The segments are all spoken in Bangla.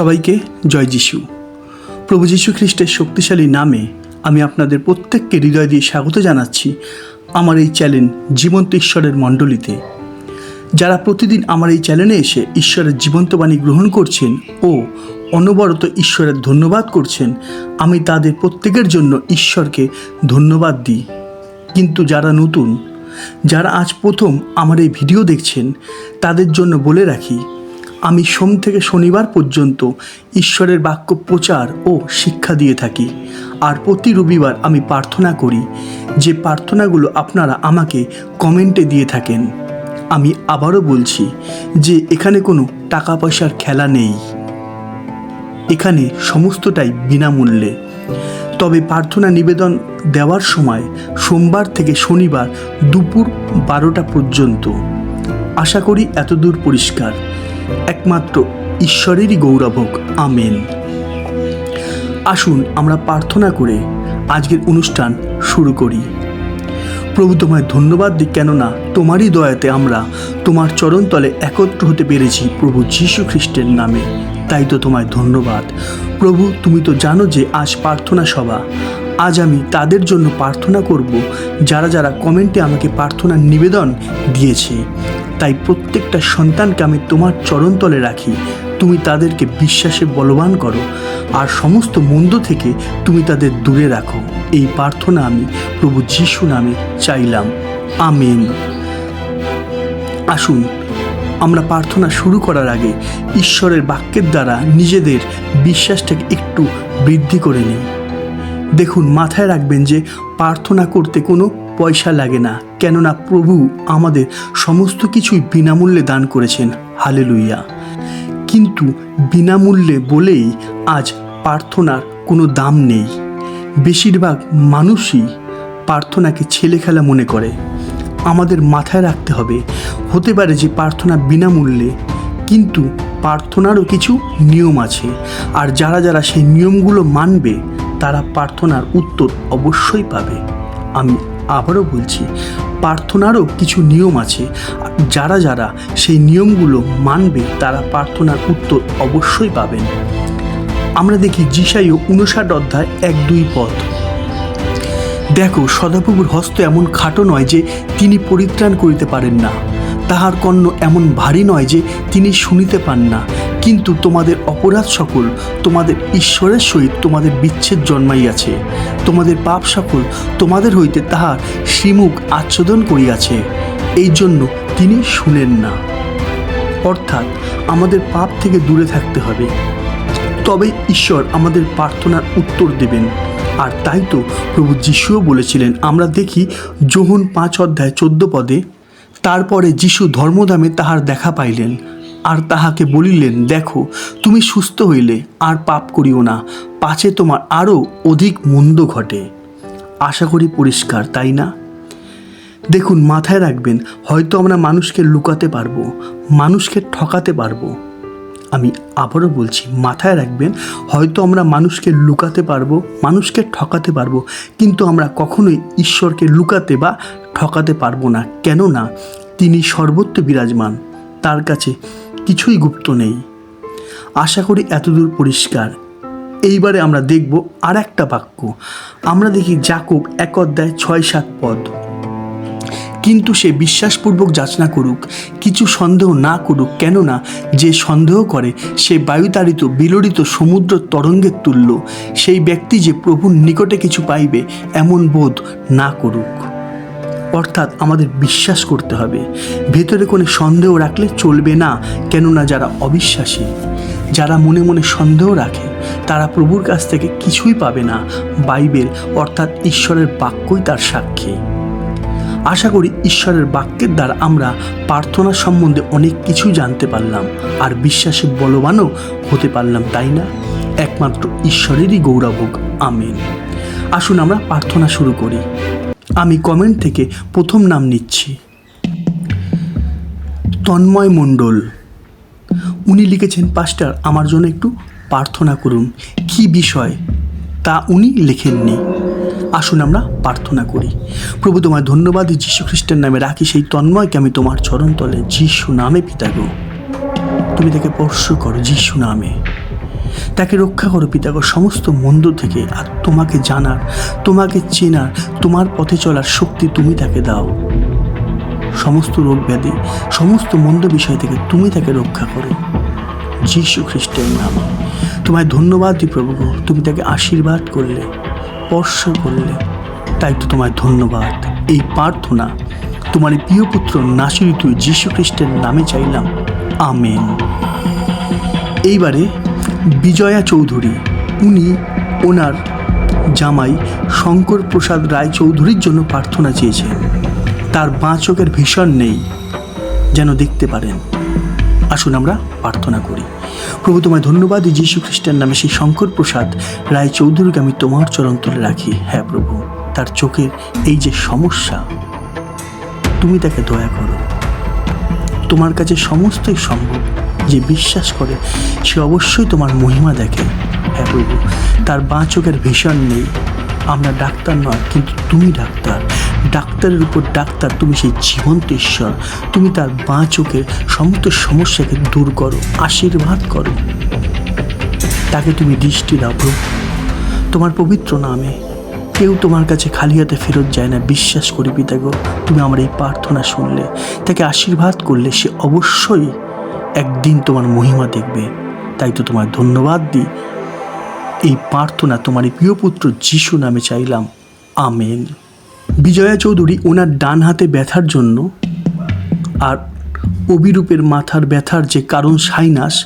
সবাইকে জয় যিশু। প্রভু যীশু খ্রিস্টের শক্তিশালী নামে আমি আপনাদের প্রত্যেককে হৃদয় দিয়ে স্বাগত জানাচ্ছি আমার এই চ্যানেল জীবন্ত ঈশ্বরের মণ্ডলীতে। যারা প্রতিদিন আমার এই চ্যানেলে এসে ঈশ্বরের জীবন্ত বাণী গ্রহণ করছেন ও অনবরত ঈশ্বরের ধন্যবাদ করছেন, আমি তাদের প্রত্যেকের জন্য ঈশ্বরকে ধন্যবাদ দিই। কিন্তু যারা নতুন, যারা আজ প্রথম আমার এই ভিডিও দেখছেন, তাদের জন্য বলে রাখি আমি সোম থেকে শনিবার পর্যন্ত ঈশ্বরের বাক্য প্রচার ও শিক্ষা দিয়ে থাকি। আর প্রতি রবিবার আমি প্রার্থনা করি যে প্রার্থনাগুলো আপনারা আমাকে কমেন্টে দিয়ে থাকেন। আমি আবারও বলছি যে এখানে কোনো টাকা পয়সার খেলা নেই। এখানে সমস্তটাই বিনামূল্যে। তবে প্রার্থনা নিবেদন দেওয়ার সময় সোমবার থেকে শনিবার দুপুর বারোটা পর্যন্ত। আশা করি এতদূর পরিষ্কার। একমাত্র ঈশ্বরেরই গৌরব হোক আমেন। আসুন আমরা প্রার্থনা করে আজকের অনুষ্ঠান শুরু করি। প্রভু তোমায় ধন্যবাদ দিই, কেননা তোমারই দয়াতে আমরা তোমার চরণতলে একত্র হতে পেরেছি প্রভু যীশু খ্রিস্টের নামে। তাই তো তোমায় ধন্যবাদ। প্রভু, তুমি তো জানো যে আজ প্রার্থনা সভা। আজ আমি তাদের জন্য প্রার্থনা করব, যারা যারা কমেন্টে আমাকে প্রার্থনার নিবেদন দিয়েছে। তাই প্রত্যেকটা সন্তানকে আমি তোমার চরণতলে রাখি। তুমি তাদেরকে বিশ্বাসে বলবান করো। আর সমস্ত মন্দ থেকে তুমি তাদের দূরে রাখো। এই প্রার্থনা আমি প্রভু যিশু নামে চাইলাম। আমেন। আসুন, আমরা প্রার্থনা শুরু করার আগে ঈশ্বরের বাক্যের দ্বারা নিজেদের বিশ্বাসটাকে একটু বৃদ্ধি করে নিই। দেখুন, মাথায় রাখবেন যে প্রার্থনা করতে কোনো পয়সা লাগে না, কেননা প্রভু আমাদের সমস্ত কিছুই বিনামূল্যে দান করেছেন। হালে লুইয়া কিন্তু বিনামূল্যে বলেই আজ প্রার্থনার কোনো দাম নেই। বেশিরভাগ মানুষই প্রার্থনাকে ছেলে খেলা মনে করে। আমাদের মাথায় রাখতে হবে, হতে পারে যে প্রার্থনা বিনামূল্যে, কিন্তু প্রার্থনারও কিছু নিয়ম আছে। আর যারা যারা সেই নিয়মগুলো মানবে, তারা প্রার্থনার উত্তর অবশ্যই পাবে। আমি আবারও বলছি, প্রার্থনারও কিছু নিয়ম আছে। যারা যারা সেই নিয়মগুলো মানবে, তারা প্রার্থনার উত্তর অবশ্যই পাবেন। আমরা দেখি জিসাইও উনষাট অধ্যায় এক দুই পদ দেখো, সদাপ্রভুর হস্ত এমন খাটো নয় যে তিনি পরিত্রাণ করিতে পারেন না। তাহার কর্ণ এমন ভারী নয় যে তিনি শুনিতে পান না। কিন্তু তোমাদের অপরাধ সকল তোমাদের ঈশ্বরের সহিত তোমাদের বিচ্ছেদ জন্মাইয়াছে। তোমাদের পাপ সকল তোমাদের হইতে তাহার শ্রীমুখ আচ্ছাদন করিয়াছে। এই জন্য তিনি শুনেন না। অর্থাৎ আমাদের পাপ থেকে দূরে থাকতে হবে। তবে ঈশ্বর আমাদের প্রার্থনার উত্তর দেবেন। আর তাই তো প্রভু যিশুও বলেছিলেন, আমরা দেখি যোহন পাঁচ অধ্যায় চোদ্দ পদে, তারপরে যিশু ধর্মধামে তাহার দেখা পাইলেন। আর তাহাকে বলিলেন, দেখো, তুমি সুস্থ হইলে, আর পাপ করিও না। পাছে তোমার আরও অধিক মন্দ ঘটে। আশা করি পরিষ্কার, তাই না? দেখুন, মাথায় রাখবেন, হয়তো আমরা মানুষকে লুকাতে পারব, মানুষকে ঠকাতে পারব। আমি আবারও বলছি, মাথায় রাখবেন, হয়তো আমরা মানুষকে লুকাতে পারব, মানুষকে ঠকাতে পারব, কিন্তু আমরা কখনোই ঈশ্বরকে লুকাতে বা ঠকাতে পারব না। কেননা, তিনি সর্বত্র বিরাজমান। তার কাছে কিছুই গুপ্ত নেই। আশা করি এতদূর পরিষ্কার। এইবারে আমরা দেখব আর একটা বাক্য। আমরা দেখি জাকুব এক অধ্যায় ছয় সাত পদ। কিন্তু সে বিশ্বাসপূর্বক যাচনা করুক, কিছু সন্দেহ না করুক, কেননা যে সন্দেহ করে, সে বায়ুতাড়িত, বিলড়িত সমুদ্র তরঙ্গের তুল্য। সেই ব্যক্তি যে প্রভুর নিকটে কিছু পাইবে, এমন বোধ না করুক। অর্থাৎ আমাদের বিশ্বাস করতে হবে। ভেতরে কোনো সন্দেহ রাখলে চলবে না, কেননা যারা অবিশ্বাসী, যারা মনে মনে সন্দেহ রাখে, তারা প্রভুর কাছ থেকে কিছুই পাবে না, বাইবেল অর্থাৎ ঈশ্বরের বাক্যই তার সাক্ষী। আশা করি ঈশ্বরের বাক্যের দ্বারা আমরা প্রার্থনা সম্বন্ধে অনেক কিছু জানতে পারলাম, আর বিশ্বাসে বলবানও হতে পারলাম, তাই না? একমাত্র ঈশ্বরেরই গৌরব হোক, আমেন। আসুন আমরা প্রার্থনা শুরু করি। আমি কমেন্ট থেকে প্রথম নাম নিচ্ছি। তন্ময় মণ্ডল। উনি লিখেছেন, পাস্টার, আমার জন্য একটু প্রার্থনা করুন। কি বিষয়? তা উনি লেখেননি। আসুন আমরা প্রার্থনা করি। প্রভু তোমায় ধন্যবাদ, যীশু খ্রিস্টের নামে রাখি সেই তন্ময়কে আমি তোমার চরণ তলে যিশু নামে পিতা গো। তুমি তাকে স্পর্শ করো, যিশু নামে। তাকে রক্ষা করো পিতাগো সমস্ত মন্দ থেকে আর তোমাকে জানার, তোমাকে চেনার, তোমার পথে চলার শক্তি তুমি তাকে দাও। সমস্ত রোগ ব্যাধি, সমস্ত মন্দ বিষয় থেকে তুমি তাকে রক্ষা করো। যীশু খ্রিস্টের নামে। তোমায় ধন্যবাদ দিই প্রভু তুমি তাকে আশীর্বাদ করলে, স্পর্শ করলে। তাই তো তোমায় ধন্যবাদ। এই প্রার্থনা তোমার প্রিয় পুত্র নাসিরি তুই যীশু খ্রিস্টের নামে চাইলাম। আমেন। এইবারে বিজয়া চৌধুরী। উনি ওনার জামাই শঙ্কর প্রসাদ রায় চৌধুরীর জন্য প্রার্থনা চেয়েছেন। তার বাঁ চোখের ভীষণ নেই, যেন দেখতে পারেন। আসুন আমরা প্রার্থনা করি। প্রভু, তোমায় ধন্যবাদ। যীশু খ্রিস্টের নামে সেই শঙ্কর প্রসাদ রায় চৌধুরীকে আমি তোমার চরণ তুলে রাখি। হ্যাঁ প্রভু, তার চোখের এই যে সমস্যা, তুমি তাকে দয়া করো। তোমার কাছে সমস্তই সম্ভব। যে বিশ্বাস করে, সে অবশ্যই তোমার মহিমা দেখে। হ্যাঁ প্রভু, তার বাঁ চোখের ভীষণ নেই। আমরা ডাক্তার নয়, কিন্তু তুমি ডাক্তার। ডাক্তারের উপর ডাক্তার, তুমি সেই জীবন্ত ঈশ্বর। তুমি তার বাঁ চোখের সমস্ত সমস্যাকে দূর করো, আশীর্বাদ করো। তাকে তুমি দৃষ্টি দাও প্রভু। তোমার পবিত্র নামে। কেউ তোমার কাছে খালি হাতে ফেরত যায় না, বিশ্বাস করি পিতাগো। তুমি আমার এই প্রার্থনা শুনলে, তাকে আশীর্বাদ করলে সে অবশ্যই একদিন তোমার মহিমা দেখবে। তাই তো তোমার ধন্যবাদ দিই। এই প্রার্থনা তোমার প্রিয় পুত্র যিশু নামে চাইলাম। আমেন। বিজয়া চৌধুরী ওনার ডান হাতে ব্যথার জন্য আর অবিরূপের মাথার ব্যথার যে কারণ সাইনাস,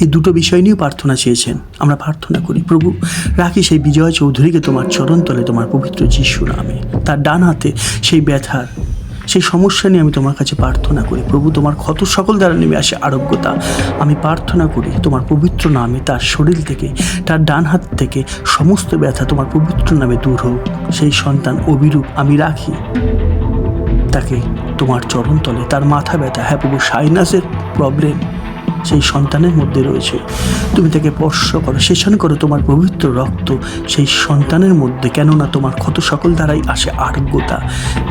এই দুটো বিষয় নিয়ে প্রার্থনা চেয়েছেন। আমরা প্রার্থনা করি, প্রভু, রাখি সেই বিজয় চৌধুরীকে তোমার চরণ তলে তোমার পবিত্র যিশু নামে। তার ডান হাতে সেই ব্যথার সেই সমস্যা নিয়ে আমি তোমার কাছে প্রার্থনা করি। প্রভু, তোমার ক্ষত সকল দ্বারা নেমে আসে আরোগ্যতা। আমি প্রার্থনা করি, তোমার পবিত্র নামে তার শরীর থেকে, তার ডান হাত থেকে সমস্ত ব্যথা তোমার পবিত্র নামে দূর হোক। সেই সন্তান অবিরূপ আমি রাখি। তাকে তোমার চরণতলে, তার মাথা ব্যথা হ্যাঁ প্রভু, সাইনাসের প্রবলেম সেই সন্তানের মধ্যে রয়েছে। তুমি তাকে স্পর্শ করো, সেশন করো তোমার পবিত্র রক্ত। সেই সন্তানের মধ্যে কেননা তোমার ক্ষত সকল দ্বারাই আসে আরোগ্যতা।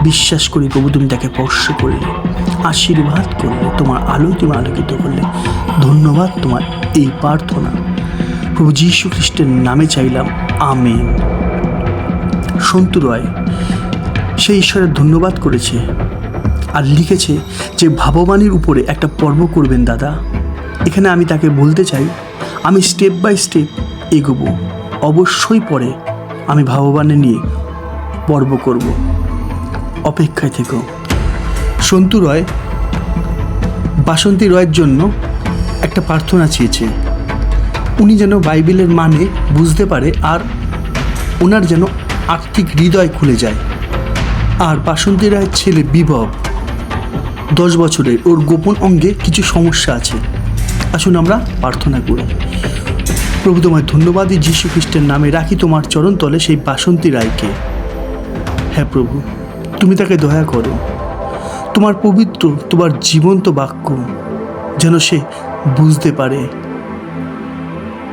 বিশ্বাস করি প্রভু, তুমি তাকে স্পর্শ করলে, আশীর্বাদ করলে, তোমার আলো তুমি আলোকিত করলে। ধন্যবাদ তোমার এই প্রার্থনা। প্রভু যীশু খ্রিস্টের নামে চাইলাম, আমেন। সন্তু রয়, সে ঈশ্বরের ধন্যবাদ করেছে আর লিখেছে যে, ভাববাণীর উপরে একটা পর্ব করবেন দাদা। এখানে আমি তাকে বলতে চাই, আমি স্টেপ বাই স্টেপ এগোবো। অবশ্যই পরে আমি ভাববাণী নিয়ে পর্ব করব। অপেক্ষায় থেকো। সন্তু রয়, বাসন্তী রয়ের জন্য একটা প্রার্থনা চেয়েছে। উনি যেন বাইবেলের মানে বুঝতে পারে আর ওনার যেন আর্থিক হৃদয় খুলে যায়। আর বাসন্তী রায়ের ছেলে বিভব, দশ বছরের, ওর গোপন অঙ্গে কিছু সমস্যা আছে। আসুন আমরা প্রার্থনা করি। প্রভু তোমায় ধন্যবাদই যীশু খ্রিস্টের নামে রাখি তোমার চরণ তলে সেই বাসন্তী রায়কে। হ্যাঁ প্রভু, তুমি তাকে দয়া করো। তোমার পবিত্র, তোমার জীবন্ত বাক্য যেন সে বুঝতে পারে।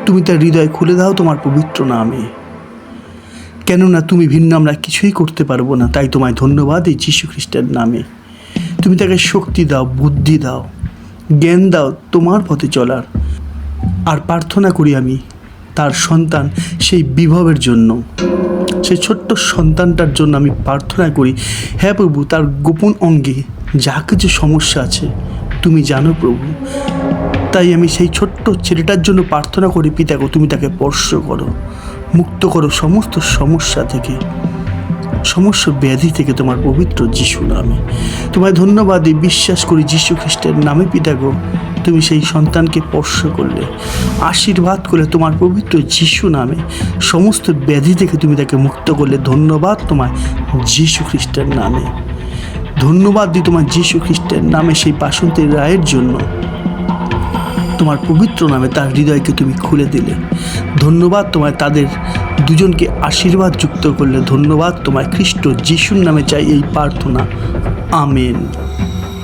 তুমি তার হৃদয় খুলে দাও তোমার পবিত্র নামে। কেননা তুমি ভিন্ন, আমরা কিছুই করতে পারব না, তাই তোমায় ধন্যবাদ এই যীশু খ্রিস্টের নামে। তুমি তাকে শক্তি দাও, বুদ্ধি দাও। জ্ঞান দাও তোমার পথে চলার। আর প্রার্থনা করি আমি তার সন্তান সেই বিভবের জন্য। সেই ছোট্ট সন্তানটার জন্য আমি প্রার্থনা করি হ্যাঁ প্রভু, তার গোপন অঙ্গে যা কিছু সমস্যা আছে, তুমি জানো প্রভু। তাই আমি সেই ছোট্ট ছেলেটার জন্য প্রার্থনা করি পিতাকে তুমি তাকে স্পর্শ করো, মুক্ত করো সমস্ত সমস্যা থেকে। সমস্ত ব্যাধি থেকে তোমার পবিত্র যিশু নামে। তোমায় ধন্যবাদ বিশ্বাস করি যিশু খ্রিস্টের নামে পিতাগো তুমি সেই সন্তানকে স্পর্শ করলে, আশীর্বাদ করলে তোমার পবিত্র যিশু নামে। সমস্ত ব্যাধি থেকে তুমি তাকে মুক্ত করলে, ধন্যবাদ তোমায় যিশু খ্রিস্টের নামে। ধন্যবাদ দিই তোমার যিশু খ্রিস্টের নামে সেই বাসন্তের রায়ের জন্য। তোমার পবিত্র নামে তার হৃদয়কে তুমি খুলে দিলে। ধন্যবাদ তোমায় তাদের দুজনকে আশীর্বাদ যুক্ত করলে ধন্যবাদ। তোমায় খ্রিস্ট যিশুর নামে চাই এই প্রার্থনা। আমেন।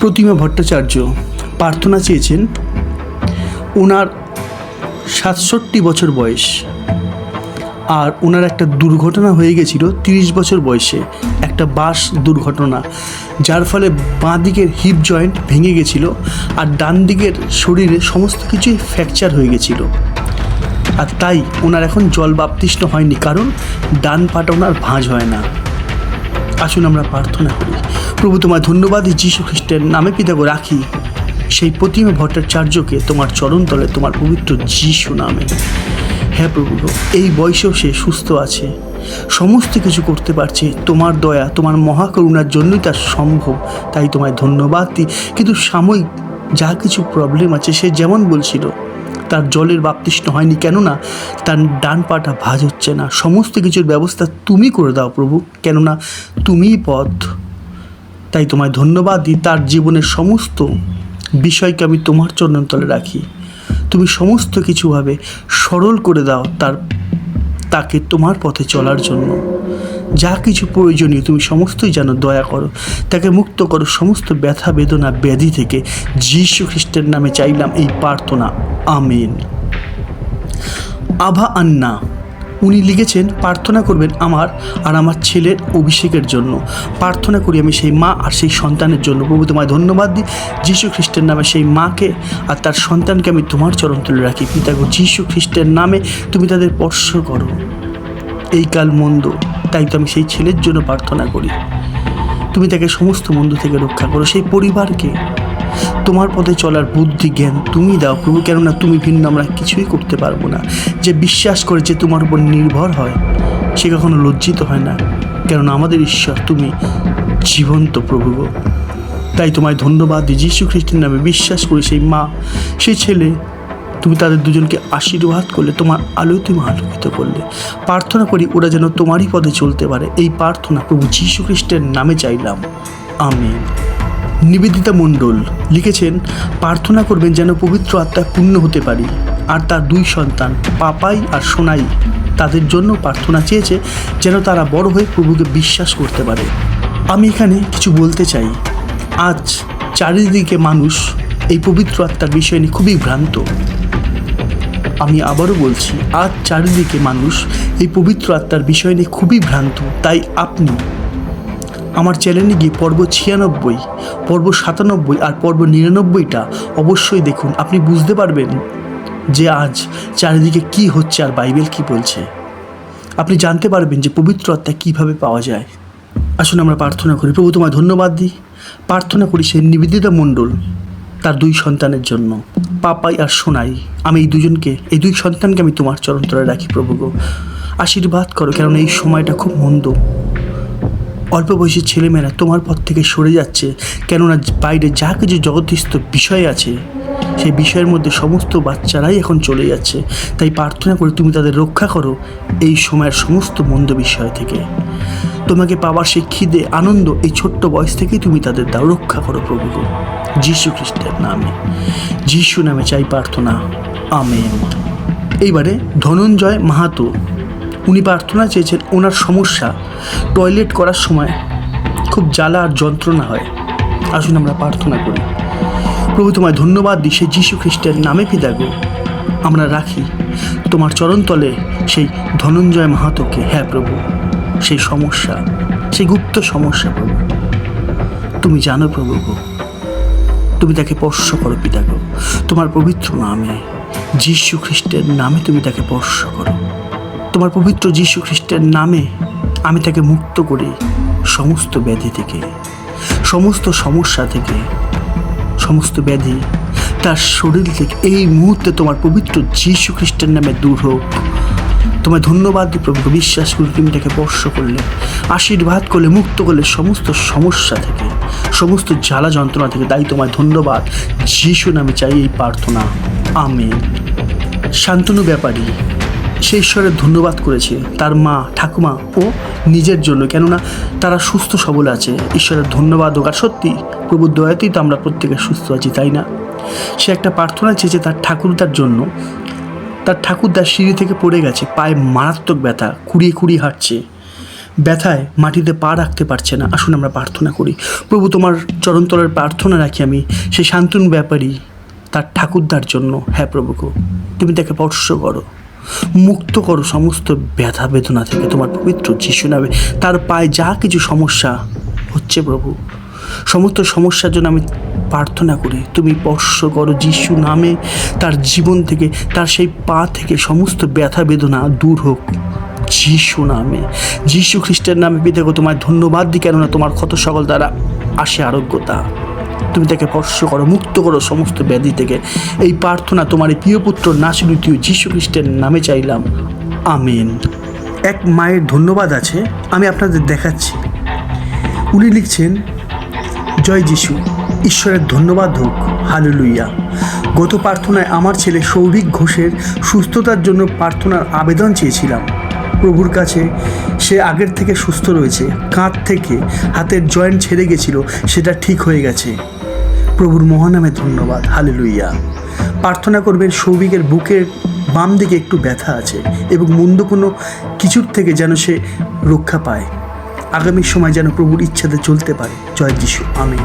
প্রতিমা ভট্টাচার্য প্রার্থনা চেয়েছেন ওনার সাতষট্টি বছর বয়স আর ওনার একটা দুর্ঘটনা হয়ে গেছিল তিরিশ বছর বয়সে। একটা বাস দুর্ঘটনা, যার ফলে বাঁ দিকের হিপ জয়েন্ট ভেঙে গেছিল আর ডান দিকের শরীরে সমস্ত কিছুই ফ্র্যাকচার হয়ে গেছিল। আর তাই ওনার এখন জল বাপতিষ্ণ হয়নি, কারণ ডান পাটা ওনার ভাঁজ হয় না। আসুন আমরা প্রার্থনা করি। প্রভু তোমার ধন্যবাদ যীশু খ্রিস্টের নামে পিতাগো রাখি। সেই প্রতিমা ভট্টাচার্যকে তোমার চরণ তলে তোমার পবিত্র যীশু নামে। হ্যাঁ প্রভু, এই বয়সেও সে সুস্থ আছে। সমস্ত কিছু করতে পারছে। তোমার দয়া, তোমার মহাকরুণার জন্যই তার সম্ভব। তাই তোমায় ধন্যবাদ দিই। কিন্তু সাময়িক যা কিছু প্রবলেম আছে, সে যেমন বলছিল তার জলের বাপতিষ্ণ হয়নি কেননা তার ডান পাটা ভাজ হচ্ছে না। সমস্ত কিছুর ব্যবস্থা তুমি করে দাও প্রভু, কেননা তুমিই পথ। তাই তোমায় ধন্যবাদ দিই, তার জীবনের সমস্ত বিষয়কে আমি তোমার চরণতলে রাখি। তুমি সমস্ত কিছুভাবে সরল করে দাও তার, তাকে তোমার পথে চলার জন্য। যা কিছু প্রয়োজনীয়, তুমি সমস্তই যেন দয়া করো। তাকে মুক্ত করো, সমস্ত ব্যথা, বেদনা, ব্যাধি থেকে। যীশু খ্রিস্টের নামে চাইলাম এই প্রার্থনা। আমিন। আভা আন্না, উনি লিখেছেন, প্রার্থনা করবেন আমার আর আমার ছেলের অভিষেকের জন্য। প্রার্থনা করি আমি সেই মা আর সেই সন্তানের জন্য। প্রভু তোমায় ধন্যবাদ দিই, যীশু খ্রিস্টের নামে সেই মাকে আর তার সন্তানকে আমি তোমার চরণ তুলে রাখি পিতাগো যীশু খ্রিস্টের নামে তুমি তাদের স্পর্শ করো। এই কাল মন্দ, তাই তো আমি সেই ছেলের জন্য প্রার্থনা করি। তুমি তাকে সমস্ত মন্দ থেকে রক্ষা করো, সেই পরিবারকে। তোমার পথে চলার বুদ্ধি, জ্ঞান তুমি দাও প্রভু, কেননা তুমি ভিন্ন, আমরা কিছুই করতে পারব না। যে বিশ্বাস করে যে তোমার উপর নির্ভর হয়, সে কখনো লজ্জিত হয় না। কেননা আমাদের ঈশ্বর, তুমি জীবন্ত প্রভু তাই তোমায় ধন্যবাদ যীশু খ্রিস্টের নামে বিশ্বাস করি সেই মা, সেই ছেলে তুমি তাদের দুজনকে আশীর্বাদ করলে, তোমার আলোয় তুমি আলোকিত করলে। প্রার্থনা করি ওরা যেন তোমারই পদে চলতে পারে। এই প্রার্থনা প্রভু যীশু খ্রিস্টের নামে চাইলাম। আমেন। নিবেদিতা মণ্ডল লিখেছেন, প্রার্থনা করবেন যেন পবিত্র আত্মায় পূর্ণ হতে পারি। আর তার দুই সন্তান, পাপাই আর সোনাই, তাদের জন্য প্রার্থনা চেয়েছে যেন তারা বড় হয়ে প্রভুকে বিশ্বাস করতে পারে। আমি এখানে কিছু বলতে চাই। আজ চারিদিকে মানুষ এই পবিত্র আত্মার বিষয় নিয়ে খুবই ভ্রান্ত। আমি আবারও বলছি, আজ চারিদিকে মানুষ এই পবিত্র আত্মার বিষয় নিয়ে খুবই ভ্রান্ত। তাই আপনি আমার চ্যানেলে গিয়ে পর্ব ছিয়ানব্বই, পর্ব সাতানব্বই আর পর্ব নিরানব্বইটা অবশ্যই দেখুন। আপনি বুঝতে পারবেন যে আজ চারিদিকে কি হচ্ছে আর বাইবেল কি বলছে। আপনি জানতে পারবেন যে পবিত্র আত্মা কীভাবে পাওয়া যায়। আসুন আমরা প্রার্থনা করি। প্রভু তোমায় ধন্যবাদ দিই। প্রার্থনা করি সেই নিবেদিতা মণ্ডল তার দুই সন্তানের জন্য। পাপাই আর সোনাই, আমি এই দুজনকে, এই দুই সন্তানকে আমি তোমার চরণ তলে রাখি প্রভু গো। আশীর্বাদ করো, কেননা এই সময়টা খুব মন্দ। অল্প বয়সী ছেলেমেয়েরা তোমার পথ থেকে সরে যাচ্ছে, কেননা বাইরে যা কিছু জগতিস্থ বিষয় আছে সেই বিষয়ের মধ্যে সমস্ত বাচ্চারাই এখন চলে যাচ্ছে। তাই প্রার্থনা করে তুমি তাদের রক্ষা করো এই সময়ের সমস্ত মন্দ বিষয় থেকে। তোমাকে পাওয়ার সেই খিদে, আনন্দ, এই ছোট্ট বয়স থেকেই তুমি তাদের দাও, রক্ষা করো প্রভু গো। যীশু খ্রিস্টের নামে। যীশু নামে চাই প্রার্থনা। আমেন। এইবারে ধনঞ্জয় মাহাতো, উনি প্রার্থনা চেয়েছেন ওনার সমস্যা, টয়লেট করার সময় খুব জ্বালা আর যন্ত্রণা হয়। আসুন আমরা প্রার্থনা করি। প্রভু তোমায় ধন্যবাদ দিই, সেই যীশু খ্রিস্টের নামে পিতাগো আমরা রাখি তোমার চরণতলে সেই ধনঞ্জয় মাহাতোকে। হ্যাঁ প্রভু, সেই সমস্যা, সেই গুপ্ত সমস্যা প্রভু। তুমি জানো প্রভু গো, তুমি তাকে স্পর্শ করো পিতাগো তোমার পবিত্র নামে, যীশু খ্রিস্টের নামে তুমি তাকে স্পর্শ করো। তোমার পবিত্র যীশু খ্রিস্টের নামে আমি তাকে মুক্ত করি সমস্ত ব্যাধি থেকে, সমস্ত সমস্যা থেকে। সমস্ত ব্যাধি তার শরীর থেকে এই মুহূর্তে তোমার পবিত্র যীশু খ্রিস্টের নামে দূর হোক। তোমায় ধন্যবাদ প্রভু বিশ্বাস করি তুমি তাকে স্পর্শ করলে, আশীর্বাদ করলে, মুক্ত করলে সমস্ত সমস্যা থেকে, সমস্ত জ্বালা যন্ত্রণা থেকে। তাই তোমায় ধন্যবাদ। যিশু নামে চাই এই প্রার্থনা। আমি শান্তনু ব্যাপারী সে ঈশ্বরের ধন্যবাদ করেছে। তার মা, ঠাকুমা ও নিজের জন্য। কেননা তারা সুস্থ সবল আছে। ঈশ্বরের ধন্যবাদ হোক। আর সত্যি, প্রভুর দয়াতেই তো আমরা প্রত্যেকে সুস্থ আছি, তাই না? সে একটা প্রার্থনা চেয়েছে তার ঠাকুরদার জন্য। তার ঠাকুরদার সিঁড়ি থেকে পড়ে গেছে। পায়ে মারাত্মক ব্যথা। কুড়িয়ে কুড়িয়ে হাঁটছে। ব্যথায় মাটিতে পা রাখতে পারছে না। আসুন আমরা প্রার্থনা করি। প্রভু, তোমার চরণতলের প্রার্থনা রাখি আমি সেই শান্তনু ব্যাপারী তার ঠাকুরদার জন্য। হ্যাঁ প্রভুকে তুমি তাকে স্পর্শ করো। মুক্ত করো সমস্ত ব্যথা বেদনা থেকে তোমার পবিত্র যিশু নামে। তার পায়ে যা কিছু সমস্যা হচ্ছে প্রভু। সমস্ত সমস্যার জন্য আমি প্রার্থনা করি, তুমি স্পর্শ করো যিশু নামে। তার জীবন থেকে, তার সেই পা থেকে সমস্ত ব্যথা বেদনা দূর হোক যিশু নামে। যিশু খ্রিস্টের নামে পিতাকে তোমায় ধন্যবাদ দিই কেননা তোমার ক্ষত সকল দ্বারা আসে আরোগ্যতা। তুমি তাকে স্পর্শ করো, মুক্ত করো সমস্ত ব্যাধি থেকে। এই প্রার্থনা তোমার প্রিয় পুত্র নাসিলুতীয় যীশু খ্রিস্টের নামে চাইলাম। আমিন। এক মায়ের ধন্যবাদ আছে, আমি আপনাদের দেখাচ্ছি। উনি লিখছেন, জয় যিশু, ঈশ্বরের ধন্যবাদ হোক হালেলুইয়া গত প্রার্থনায় আমার ছেলে সৌভিক ঘোষের সুস্থতার জন্য প্রার্থনার আবেদন চেয়েছিলাম। প্রভুর কাছে সে আগের থেকে সুস্থ রয়েছে। কাঁধ থেকে হাতের জয়েন্ট ছেড়ে গেছিল, সেটা ঠিক হয়ে গেছে। প্রভুর মহানামে ধন্যবাদ। হালে হালেলুইয়া প্রার্থনা করবেন, সৌভিকের বুকের বাম দিকে একটু ব্যথা আছে এবং মন্দ কোনো কিছুর থেকে যেন সে রক্ষা পায়। আগামী সময় যেন প্রভুর ইচ্ছাতে চলতে পারে। জয় যিশু। আমি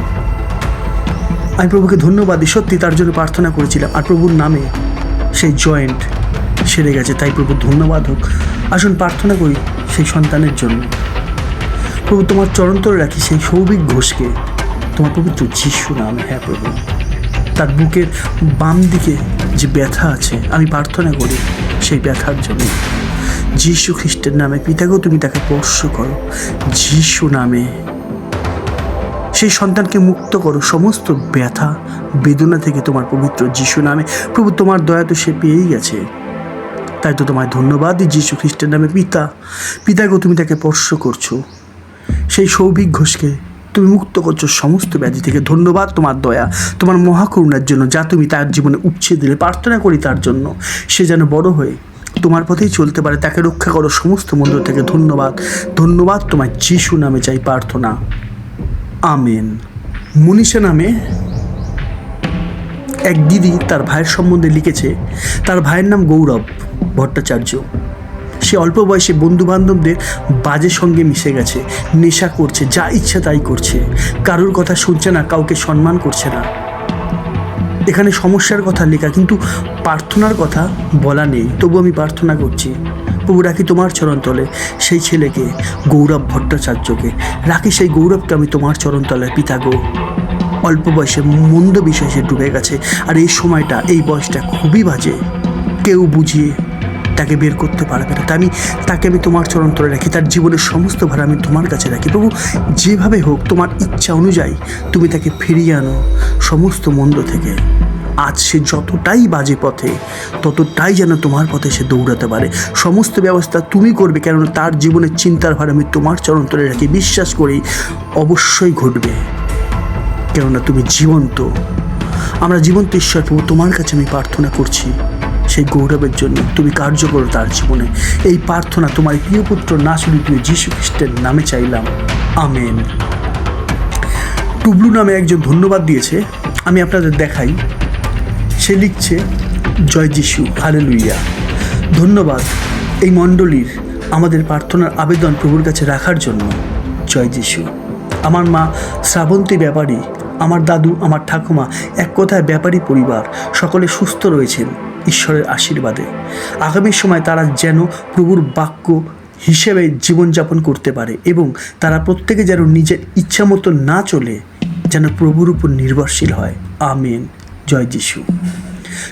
আমি প্রভুকে ধন্যবাদ সত্যি তার জন্য প্রার্থনা করেছিলাম। আর প্রভুর নামে সেই জয়েন্ট সেরে গেছে। তাই প্রভু ধন্যবাদ হোক। আসুন প্রার্থনা করি সেই সন্তানের জন্য। প্রভু, তোমার চরণতরে রাখি সেই সৌভিক ঘোষকে। তোমার পবিত্র যিশু নামে হ্যাঁ প্রভু। তার বুকের বাম দিকে যে ব্যথা আছে, আমি প্রার্থনা করি সেই ব্যথার জন্য। যিশু খ্রিস্টের নামে পিতাকেও তুমি তাকে স্পর্শ করো। যিশু নামে। সেই সন্তানকে মুক্ত করো। সমস্ত ব্যথা বেদনা থেকে তোমার পবিত্র যিশু নামে। প্রভু, তোমার দয়া তো সে পেয়েই গেছে। তাই তো তোমায় ধন্যবাদ যিশু খ্রিস্টের নামে পিতা। পিতাকেও তুমি তাকে স্পর্শ করছ। সেই সৌভিক ঘোষকে তুমি মুক্ত করছ সমস্ত ব্যাধি থেকে। ধন্যবাদ তোমার দয়া, তোমার মহাকরুণার জন্য, যা তুমি তার জীবনে উপছে দিলে, প্রার্থনা করি তার জন্য। সে যেন বড় হয়ে তোমার পথেই চলতে পারে, তাকে রক্ষা করো সমস্ত মন্দির থেকে। ধন্যবাদ ধন্যবাদ তোমার যিশু নামে চাই প্রার্থনা। আমেন। মনীষা নামে এক দিদি তার ভাইয়ের সম্বন্ধে লিখেছে, তার ভাইয়ের নাম গৌরব। ভট্টাচার্য। সে অল্প বয়সে বন্ধু বান্ধবদের বাজে সঙ্গে মিশে গেছে, নেশা করছে, যা ইচ্ছা তাই করছে। কারোর কথা শুনছে না, কাউকে সম্মান করছে না। এখানে সমস্যার কথা লেখা, কিন্তু প্রার্থনার কথা বলা নেই। তবু আমি প্রার্থনা করছি, প্রভু রাখি তোমার চরণতলে সেই ছেলেকে, গৌরব ভট্টাচার্যকে। রাখি সেই গৌরবকে আমি তোমার চরণতলে পিতা গো। অল্প বয়সে মন্দ বিষয়ে সে ডুবে গেছে, আর এই সময়টা, এই বয়সটা খুবই বাজে। কেউ বুঝিয়ে তাকে বের করতে পারবে না। তাই আমি, তাকে আমি তোমার চরণ তলে রাখি। তার জীবনের সমস্ত ভার আমি তোমার কাছে রাখি। প্রভু, যেভাবে হোক, তোমার ইচ্ছা অনুযায়ী তুমি তাকে ফিরিয়ে আনো সমস্ত মন্দ থেকে। আজ সে যতটাই বাজে পথে, ততটাই যেন তোমার পথে সে দৌড়াতে পারে। সমস্ত ব্যবস্থা তুমি করবে, কেননা তার জীবনের চিন্তার ভার আমি তোমার চরণ তলে রাখি। বিশ্বাস করি, অবশ্যই ঘটবে। কেননা তুমি জীবন্ত। আমরা জীবন্ত ঈশ্বর প্রভু, তোমার কাছে আমি প্রার্থনা করছি। সেই গৌরবের জন্য তুমি কার্য করো তার জীবনে। এই প্রার্থনা তোমার প্রিয় পুত্র না শুধু তুমি যীশু খ্রিস্টের নামে চাইলাম। আমেন। টুবলু নামে একজন ধন্যবাদ দিয়েছে। আমি আপনাদের দেখাই। সে লিখছে, জয় যিশু, হালেলুইয়া। ধন্যবাদ এই মণ্ডলীর আমাদের প্রার্থনার আবেদন প্রভুর কাছে রাখার জন্য। জয় যিশু। আমার মা শ্রাবন্তী ব্যাপারী, আমার দাদু, আমার ঠাকুমা, এক কথায় ব্যাপারী পরিবার, সকলে সুস্থ রয়েছেন। ঈশ্বরের আশীর্বাদে। আগামী সময় তারা যেন প্রভুর বাক্য হিসেবে জীবনযাপন করতে পারে এবং তারা প্রত্যেকে যেন নিজের ইচ্ছা মতো না চলে, যেন প্রভুর উপর নির্ভরশীল হয়। আমেন। জয় যিশু।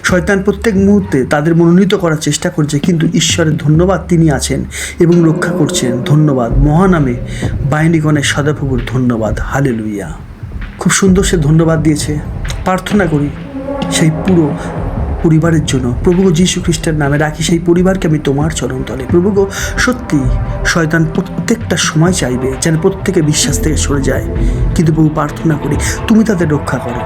শয়তান প্রত্যেক মুহূর্তে তাদের মনোনীত করার চেষ্টা করছে, কিন্তু ঈশ্বরের ধন্যবাদ তিনি আছেন এবং রক্ষা করছেন। ধন্যবাদ। মহানামে বাহিনীগণের সদাপ্রভুর ধন্যবাদ। হালেলুইয়া খুব সুন্দর সে ধন্যবাদ দিয়েছে। প্রার্থনা করি, সেই পুরো পরিবারের জন্য। প্রভু যীশু খ্রিস্টের নামে রাখি সেই পরিবারকে আমি তোমার চরণ তলে প্রভু সত্যি শয়তান প্রত্যেকটা সময় চাইবে যেন প্রত্যেকে বিশ্বাস থেকে সরে যায়। কিন্তু প্রভু প্রার্থনা করি, তুমি তাদের রক্ষা করো।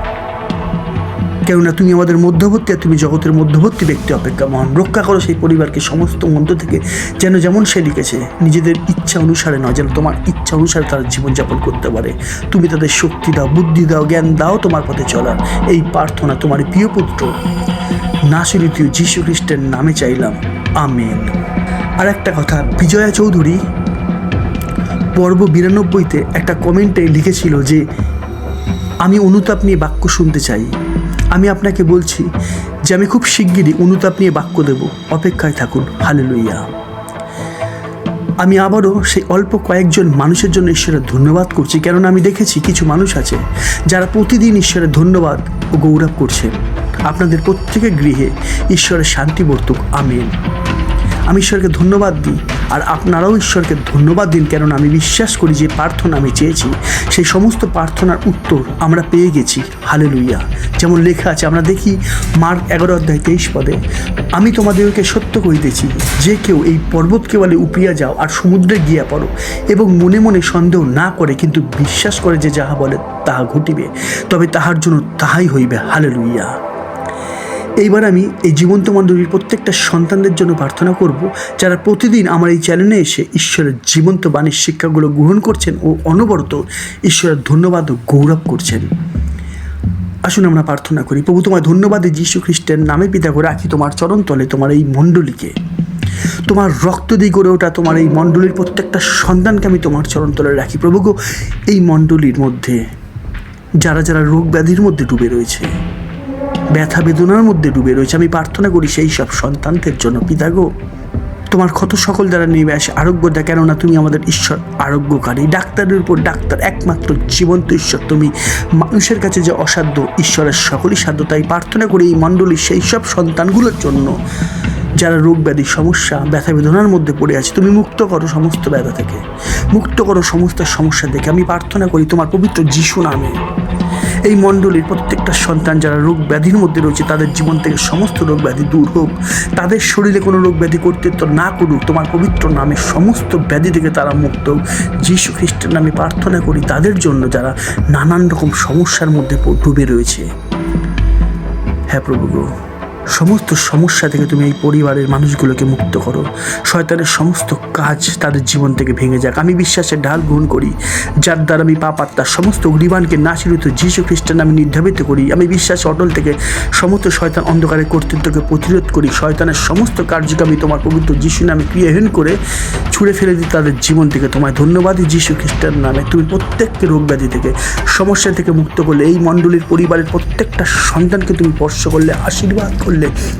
কেননা তুমি আমাদের মধ্যবর্তী আর তুমি জগতের মধ্যবর্তী ব্যক্তি অপেক্ষা মহান। রক্ষা করো সেই পরিবারকে সমস্ত মন্দ থেকে, যেন যেমন সে লিখেছে, নিজেদের ইচ্ছা অনুসারে নয়, যেন তোমার ইচ্ছা অনুসারে তারা জীবনযাপন করতে পারে। তুমি তাদের শক্তি দাও, বুদ্ধি দাও, জ্ঞান দাও তোমার পথে চলার। এই প্রার্থনা তোমার প্রিয় পুত্র নাসিরিতীয় যীশু খ্রিস্টের নামে চাইলাম। আমেন। আর একটা কথা, বিজয়া চৌধুরী পর্ব বিরানব্বইতে একটা কমেন্টে লিখেছিল যে, আমি অনুতাপ নিয়ে বাক্য শুনতে চাই। আমি আপনাকে বলছি যে, আমি খুব শিগগিরই অনুতাপ নিয়ে বাক্য দেব। অপেক্ষায় থাকুন। হালে লইয়া আমি আবারও সেই অল্প কয়েকজন মানুষের জন্য ঈশ্বরের ধন্যবাদ করছি, কেননা আমি দেখেছি কিছু মানুষ আছে যারা প্রতিদিন ঈশ্বরের ধন্যবাদ ও গৌরব করছেন আপনাদের প্রত্যেকের গৃহে ঈশ্বরের শান্তি বর্তুক, আমেন। আমি ঈশ্বরকে ধন্যবাদ দিই, আর আপনারাও ঈশ্বরকে ধন্যবাদ দিন, কেননা আমি বিশ্বাস করি যে প্রার্থনা আমি চেয়েছি, সেই সমস্ত প্রার্থনার উত্তর আমরা পেয়ে গেছি। হালে লুইয়া যেমন লেখা আছে, আমরা দেখি মার্ক এগারো অধ্যায় তেইশ পদে, আমি তোমাদেরকে সত্য করিতেছি যে কেউ এই পর্বতকে বলে উপরিয়া যাও আর সমুদ্রে গিয়া পড়ো এবং মনে মনে সন্দেহ না করে, কিন্তু বিশ্বাস করে যে যাহা বলে, তাহা ঘটিবে, তবে তাহার জন্য তাহাই হইবে। হালে লুইয়া এইবার আমি এই জীবন্ত মণ্ডলীর প্রত্যেকটা সন্তানদের জন্য প্রার্থনা করব, যারা প্রতিদিন আমার এই চ্যানেলে এসে ঈশ্বরের জীবন্ত বাণীর শিক্ষাগুলো গ্রহণ করছেন ও অনবরত ঈশ্বরের ধন্যবাদ ও গৌরব করছেন। আসুন আমরা প্রার্থনা করি, প্রভু তোমায় ধন্যবাদ যীশু খ্রিস্টের নামে পিতা করে রাখি তোমার চরণ তলে তোমার এই মণ্ডলীকে। তোমার রক্ত দিয়ে গড়ে ওঠা তোমার এই মণ্ডলীর প্রত্যেকটা সন্তানকে আমি তোমার চরণ তলে রাখি। প্রভু গো, এই মণ্ডলীর মধ্যে যারা যারা রোগ ব্যাধির মধ্যে ডুবে রয়েছে ব্যথা বেদনার মধ্যে ডুবে রয়েছে। আমি প্রার্থনা করি সেই সব সন্তানদের জন্য। পিতা গো, তোমার ক্ষত সকল দ্বারা নেমে আসে আরোগ্য দেয় কেননা তুমি আমাদের ঈশ্বর আরোগ্যকারী। ডাক্তারের উপর ডাক্তার একমাত্র জীবন্ত ঈশ্বর। তুমি মানুষের কাছে যে অসাধ্য, ঈশ্বরের সকলই সাধ্য, তাই প্রার্থনা করি এই মণ্ডলীর সেই সব সন্তানগুলোর জন্য। যারা রোগ ব্যাধি, সমস্যা, ব্যথা বেদনার মধ্যে পড়ে আছে, তুমি মুক্ত করো সমস্ত ব্যথা থেকে। মুক্ত করো সমস্ত সমস্যা থেকে। আমি প্রার্থনা করি তোমার পবিত্র যিশু নামে। এই মণ্ডলীর প্রত্যেকটা সন্তান যারা রোগ ব্যাধির মধ্যে রয়েছে, তাদের জীবন থেকে সমস্ত রোগ ব্যাধি দূর হোক। তাদের শরীরে কোনো রোগ ব্যাধি কর্তৃত্ব না করুক, তোমার পবিত্র নামে সমস্ত ব্যাধি থেকে তারা মুক্ত হোক। যীশু খ্রিস্টের নামে প্রার্থনা করি, তাদের জন্য যারা নানান রকম সমস্যার মধ্যে ডুবে রয়েছে। হ্যাঁ প্রভু গো। সমস্ত সমস্যা থেকে তুমি এই পরিবারের মানুষগুলোকে মুক্ত করো। শয়তানের সমস্ত কাজ তাদের জীবন থেকে ভেঙে যাক। আমি বিশ্বাসের ঢাল গ্রহণ করি। যার দ্বারা আমি পাপার তার সমস্ত অগ্নিবানকে নাশিরিত যীশু খ্রিস্টান আমি নির্ধারিত করি। আমি বিশ্বাস অটল থেকে সমস্ত শয়তান অন্ধকারের কর্তৃত্বকে প্রতিরোধ করি। শয়তানের সমস্ত কার্যকে আমি তোমার পবিত্র যিশু নামে ক্রিয়াহীন করে ছুঁড়ে ফেলে দিই তাদের জীবন থেকে। তোমায় ধন্যবাদই যীশু খ্রিস্টান নামে। তুমি প্রত্যেককে রোগ ব্যাধি থেকে, সমস্যা থেকে মুক্ত করলে। এই মণ্ডলীর পরিবারের প্রত্যেকটা সন্তানকে তুমি স্পর্শ করলে, আশীর্বাদ করলে।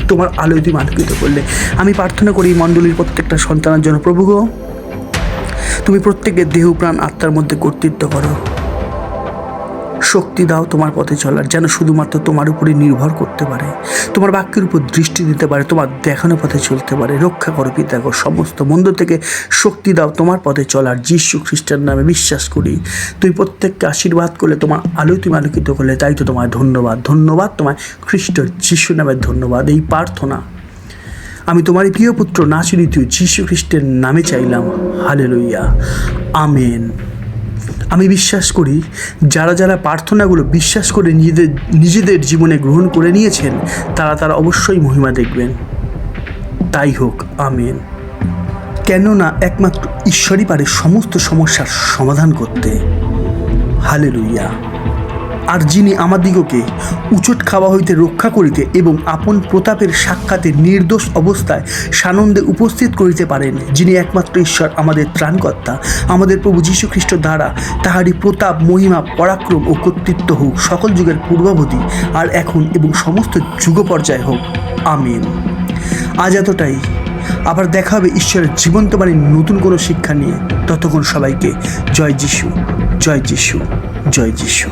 তোমার আলোয় তুমি আলোকিত করলে। আমি প্রার্থনা করি মণ্ডলীর প্রত্যেকটা সন্তানের জন্য, প্রভু তুমি প্রত্যেকের দেহ, প্রাণ, আত্মার মধ্যে কর্তৃত্ব করো। শক্তি দাও তোমার পথে চলার, যেন শুধুমাত্র তোমার উপরে নির্ভর করতে পারে। তোমার বাক্যের উপর দৃষ্টি দিতে পারে, তোমার দেখানো পথে চলতে পারে। রক্ষা করো পিতা গো, সমস্ত মন্দ থেকে শক্তি দাও তোমার পথে চলার। যীশু খ্রিস্টার নামে বিশ্বাস করি। তুই প্রত্যেককে আশীর্বাদ করলে, তোমার আলোয় তুমি আলোকিত করলে, তাই তো তোমায় ধন্যবাদ। ধন্যবাদ তোমায় খ্রিস্ট যিশু নামের ধন্যবাদ, এই প্রার্থনা। আমি তোমার প্রিয় পুত্র নাসিরিত যীশু খ্রিস্টের নামে চাইলাম। হালে লইয়া আমেন। আমি বিশ্বাস করি যারা যারা প্রার্থনাগুলো বিশ্বাস করে নিজেদের নিজেদের জীবনে গ্রহণ করে নিয়েছেন, তারা তারা অবশ্যই মহিমা দেখবেন। তাই হোক, আমেন। কেননা একমাত্র ঈশ্বরই পারে সমস্ত সমস্যার সমাধান করতে। হালে লইয়া আর যিনি আমাদিগকে উচট খাওয়া হইতে রক্ষা করিতে এবং আপন প্রতাপের সাক্ষাতে নির্দোষ অবস্থায় সানন্দে উপস্থিত করিতে পারেন, যিনি একমাত্র ঈশ্বর, আমাদের ত্রাণকর্তা, আমাদের প্রভু যীশু খ্রিস্ট দ্বারা তাহারই প্রতাপ, মহিমা, পরাক্রম ও কর্তৃত্ব হোক, সকল যুগের পূর্ববর্তী আর এখন এবং সমস্ত যুগ পর্যায়ে হোক। আমিন। আজ এতটাই। আবার দেখা হবে ঈশ্বরের জীবন্ত বাণীর নতুন কোনো শিক্ষা নিয়ে। ততক্ষণ সবাইকে জয় যিশু জয় যিশু জয় যিশু।